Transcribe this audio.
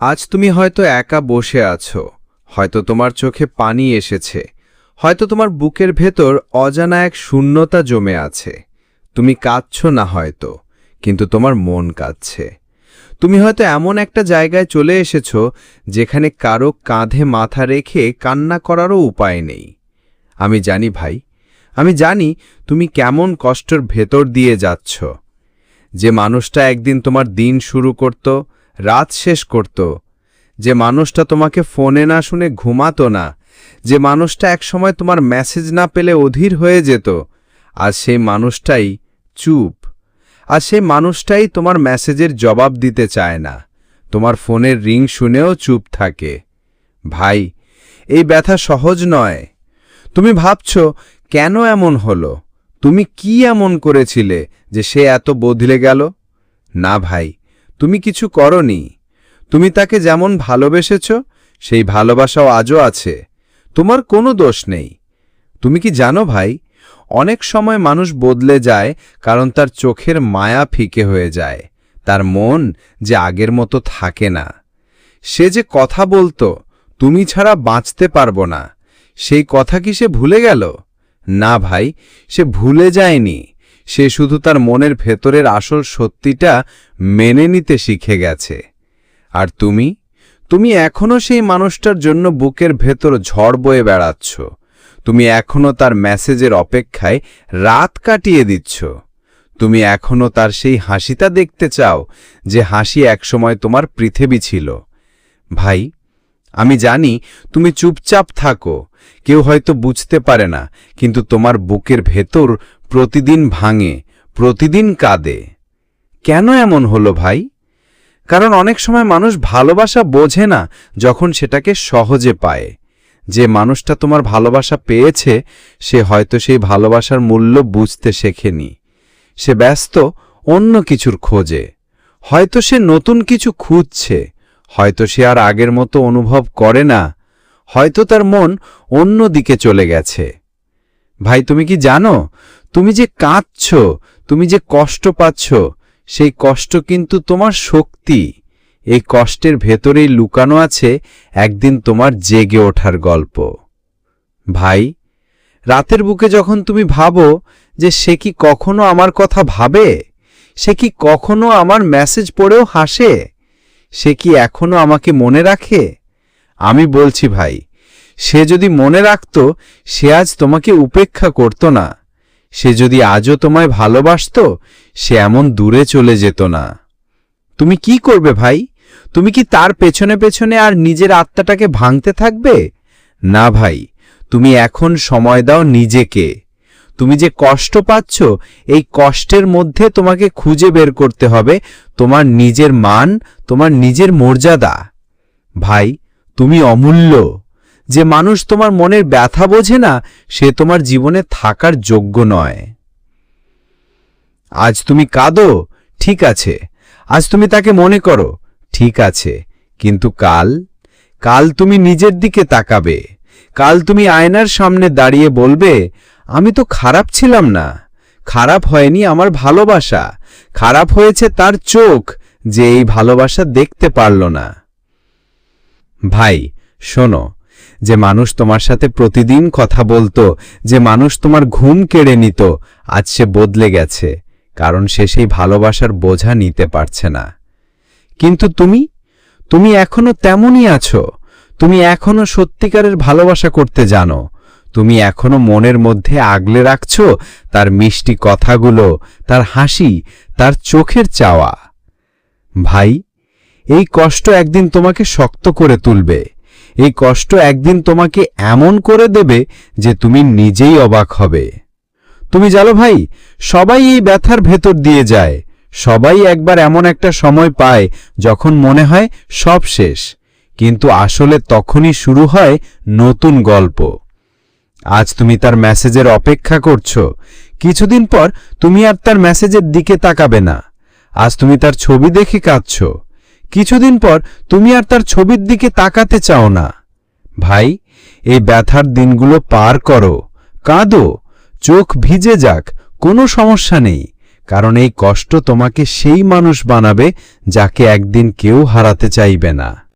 আজ তুমি হয়তো একা বসে আছো। হয়তো তোমার চোখে পানি এসেছে। হয়তো তোমার বুকের ভেতর অজানা এক শূন্যতা জমে আছে। তুমি কাঁদছ না হয়তো, কিন্তু তোমার মন কাঁদছে। তুমি হয়তো এমন একটা জায়গায় চলে এসেছ, যেখানে কারও কাঁধে মাথা রেখে কান্না করারও উপায় নেই। আমি জানি ভাই, আমি জানি তুমি কেমন কষ্টের ভেতর দিয়ে যাচ্ছ। যে মানুষটা একদিন তোমার দিন শুরু করত রাত শেষ করত। যে মানুষটা তোমাকে ফোনে না শুনে ঘুমাতো না, যে মানুষটা একসময় তোমার মেসেজ না পেলে অধীর হয়ে যেত, আর সেই মানুষটাই চুপ। আর সেই মানুষটাই তোমার মেসেজের জবাব দিতে চায় না, তোমার ফোনের রিং শুনেও চুপ থাকে। ভাই, এই ব্যথা সহজ নয়। তুমি ভাবছ, কেন এমন হলো? তুমি কি এমন করেছিলে যে সে এত বদলে গেল? না ভাই তুমি কিছু করনি। তুমি তাকে যেমন ভালোবেসেছ, সেই ভালোবাসাও আজও আছে। তোমার কোনো দোষ নেই। তুমি কি জানো ভাই, অনেক সময় মানুষ বদলে যায় কারণ তার চোখের মায়া ফিকে হয়ে যায়। তার মন যে আগের মতো থাকে না। সে যে কথা বলতো, তুমি ছাড়া বাঁচতে পারব না। সেই কথা কি সে ভুলে গেল? না ভাই, সে ভুলে যায়নি। সে শুধু তার মনের ভেতরের আসল সত্যিটা মেনে নিতে শিখে গেছে। আর তুমি? তুমি এখনও সেই মানুষটার জন্য বুকের ভেতর ঝড় বয়ে বেড়াচ্ছ। তুমি এখনও তার মেসেজের অপেক্ষায় রাত কাটিয়ে দিচ্ছ। তুমি এখনও তার সেই হাসিটা দেখতে চাও, যে হাসি একসময় তোমার পৃথিবী ছিল। ভাই, আমি জানি তুমি চুপচাপ থাকো, কেউ হয়তো বুঝতে পারে না, কিন্তু তোমার বুকের ভেতর প্রতিদিন ভাঙে, প্রতিদিন কাঁদে। কেন এমন হলো ভাই? কারণ অনেক সময় মানুষ ভালোবাসা বোঝে না যখন সেটাকে সহজে পায়। যে মানুষটা তোমার ভালোবাসা পেয়েছে, সে হয়তো সেই ভালোবাসার মূল্য বুঝতে শেখেনি। সে ব্যস্ত, অন্য কিছুর খোঁজে। হয়তো সে নতুন কিছু খুঁজছে, হয়তো সে আর আগের মতো অনুভব করে না, হয়তো তার মন অন্য দিকে চলে গেছে। ভাই, তুমি কি জানো? তুমি যে কাঁদছ, তুমি যে কষ্ট পাচ্ছ, সেই কষ্ট কিন্তু তোমার শক্তি। এই কষ্টের ভেতরেই লুকানো আছে একদিন তোমার জেগে ওঠার গল্প। ভাই, রাতের বুকে যখন তুমি ভাবো যে সে কি কখনো আমার কথা ভাবে, সে কি কখনো আমার মেসেজ পড়েও হাসে, সে কি এখনও আমাকে মনে রাখে? আমি বলছি ভাই সে যদি মনে রাখত, সে আজ তোমাকে উপেক্ষা করত না। সে যদি আজও তোমায় ভালোবাসত, সে এমন দূরে চলে যেত না। তুমি কি করবে ভাই? তুমি কি তার পেছনে পেছনে আর নিজের আত্মাটাকে ভাঙতে থাকবে? না ভাই, তুমি এখন সময় দাও নিজেকে। তুমি যে কষ্ট পাচ্ছ, এই কষ্টের মধ্যে তোমাকে খুঁজে বের করতে হবে, তোমার নিজের মান, তোমার নিজের মর্যাদা। ভাই, তুমি অমূল্য। যে মানুষ তোমার মনের ব্যথা বোঝে না, সে তোমার জীবনে থাকার যোগ্য নয়। আজ তুমি কাঁদো, ঠিক আছে। আজ তুমি তাকে মনে করো, ঠিক আছে। কিন্তু কাল? কাল তুমি নিজের দিকে তাকাবে। কাল তুমি আয়নার সামনে দাঁড়িয়ে বলবে, আমি তো খারাপ ছিলাম না। খারাপ হয়নি আমার ভালোবাসা। খারাপ হয়েছে তার চোখ, যে এই ভালোবাসা দেখতে পারল না। ভাই, শোনো যে মানুষ তোমার সাথে প্রতিদিন কথা বলতো, যে মানুষ তোমার ঘুম কেড়ে নিত, আজ সে বদলে গেছে, কারণ সে সেই ভালোবাসার বোঝা নিতে পারছে না। কিন্তু তুমি? তুমি এখনও তেমনই আছো। তুমি এখনও সত্যিকারের ভালোবাসা করতে জানো। তুমি এখনও মনের মধ্যে আগলে রাখছো তার মিষ্টি কথাগুলো, তার হাসি, তার চোখের চাওয়া। ভাই, এই কষ্ট একদিন তোমাকে শক্ত করে তুলবে। এই কষ্ট একদিন তোমাকে এমন করে দেবে যে তুমি নিজেই অবাক হবে। তুমি জানো ভাই, সবাই এই ব্যথার ভেতর দিয়ে যায়। সবাই একবার এমন একটা সময় পায় যখন মনে হয় সব শেষ। কিন্তু আসলে তখনই শুরু হয় নতুন গল্প। আজ তুমি তার মেসেজের অপেক্ষা করছ। কিছুদিন পর তুমি আর তার মেসেজের দিকে তাকাবে না। আজ তুমি তার ছবি দেখে কাঁদছ। কিছুদিন পর তুমি আর তার ছবির দিকে তাকাতে চাও না। ভাই, এই ব্যথার দিনগুলো পার করো। কাঁদো। চোখ ভিজে যাক। কোনো সমস্যা নেই। কারণ এই কষ্ট তোমাকে সেই মানুষ বানাবে যাকে একদিন কেউ হারাতে চাইবে না।